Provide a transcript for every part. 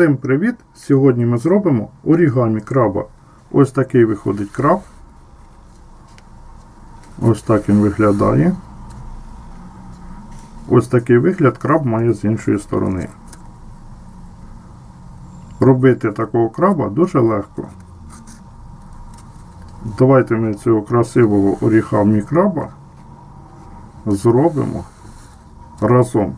Всім привіт! Сьогодні ми зробимо орігамі краба. Ось такий виходить краб. Ось так він виглядає. Ось такий вигляд краб має з іншої сторони. Робити такого краба дуже легко. Давайте ми цього красивого орігамі краба зробимо разом.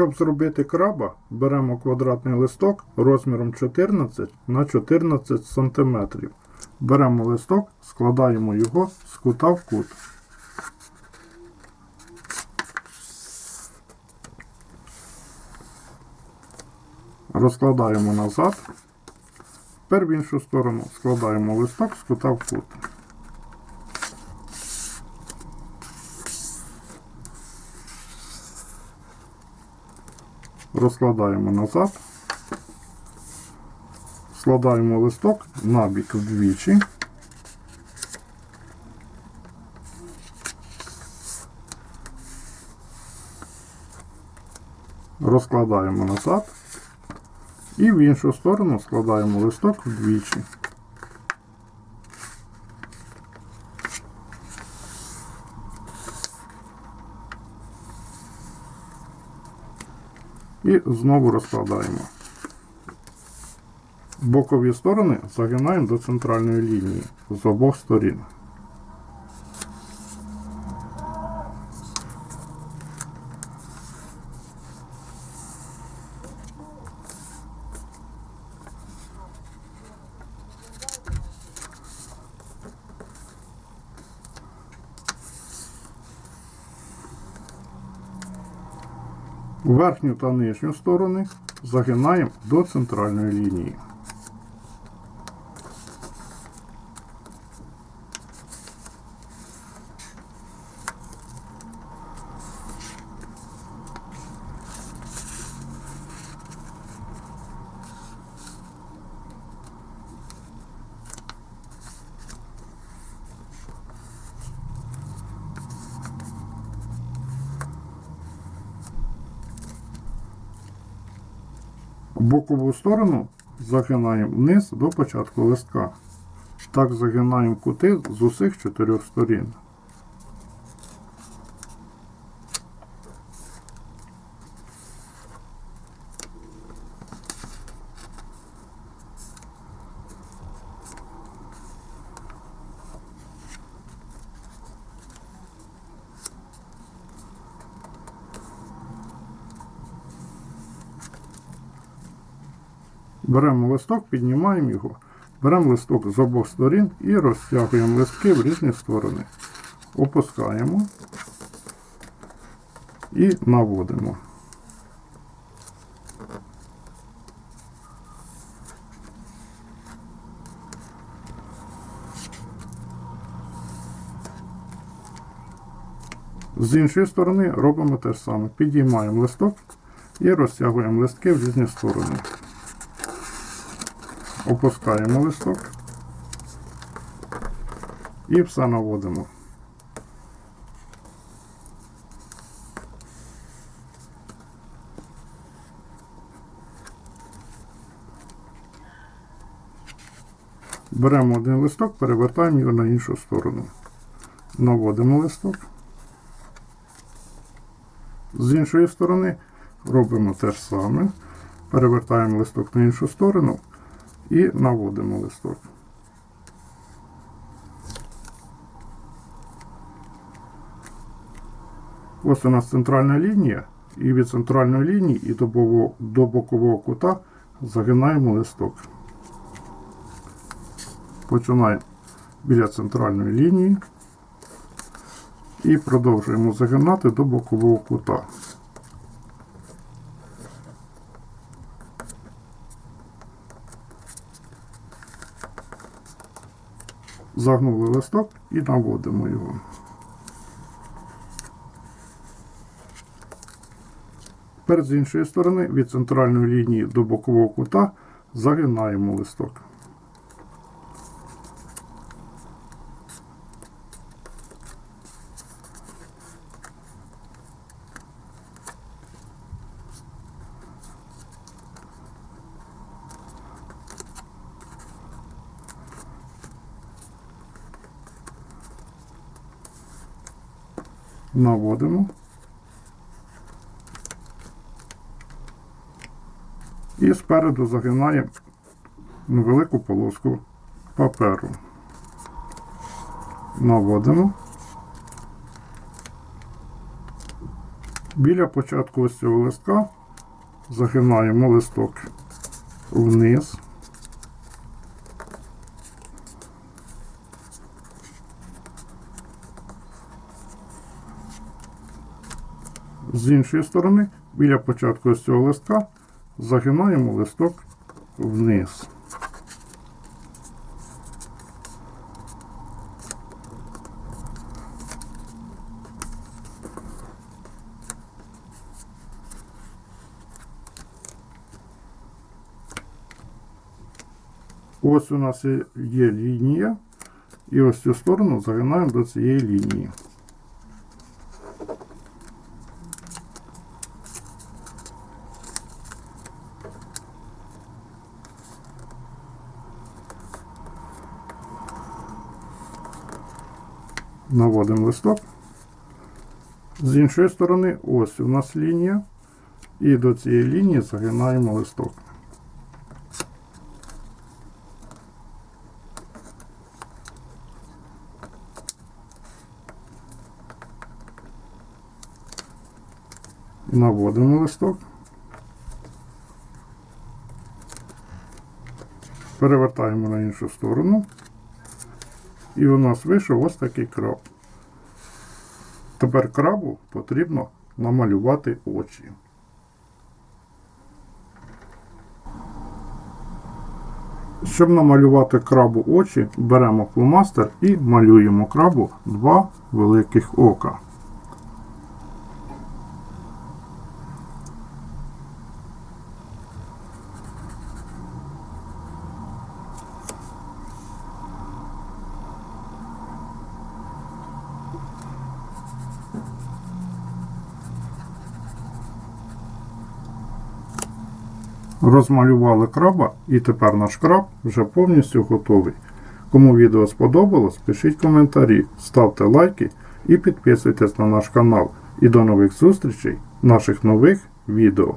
Щоб зробити краба, беремо квадратний листок розміром 14 на 14 см. Беремо листок, складаємо його з кута в кут. Розкладаємо назад. Тепер в іншу сторону складаємо листок з кута в кут. Розкладаємо назад, складаємо листок набік вдвічі. Розкладаємо назад і в іншу сторону складаємо листок вдвічі. І знову розкладаємо. Бокові сторони загинаємо до центральної лінії з обох сторін. Верхню та нижню сторони загинаємо до центральної лінії. Бокову сторону загинаємо вниз до початку листка. Так загинаємо кути з усіх чотирьох сторін. Беремо листок, піднімаємо його, беремо листок з обох сторін і розтягуємо листки в різні сторони. Опускаємо і наводимо. З іншої сторони робимо те ж саме. Підіймаємо листок і розтягуємо листки в різні сторони. Опускаємо листок і все наводимо. Беремо один листок, перевертаємо його на іншу сторону. Наводимо листок. З іншої сторони робимо те ж саме. Перевертаємо листок на іншу сторону і наводимо листок. Ось у нас центральна лінія, і від центральної лінії і до бокового, кута загинаємо листок. Починаємо біля центральної лінії і продовжуємо загинати до бокового кута. Загнули листок і наводимо його. Тепер з іншої сторони від центральної лінії до бокового кута загинаємо листок. Наводимо. І спереду загинаємо невелику полоску паперу. Наводимо. Біля початку ось цього листка загинаємо листок вниз. З іншої сторони, біля початку ось цього листка загинаємо листок вниз. Ось у нас є лінія, і ось цю сторону загинаємо до цієї лінії. Наводимо листок. З іншої сторони, ось у нас лінія, і до цієї лінії загинаємо листок. Наводимо листок. Перевертаємо на іншу сторону. І у нас вийшов ось такий краб. Тепер крабу потрібно намалювати очі. Щоб намалювати крабу очі, беремо фломастер і малюємо крабу два великих ока. Розмалювали краба і тепер наш краб вже повністю готовий. Кому відео сподобалось, пишіть коментарі, ставте лайки і підписуйтесь на наш канал. І до нових зустрічей в наших нових відео.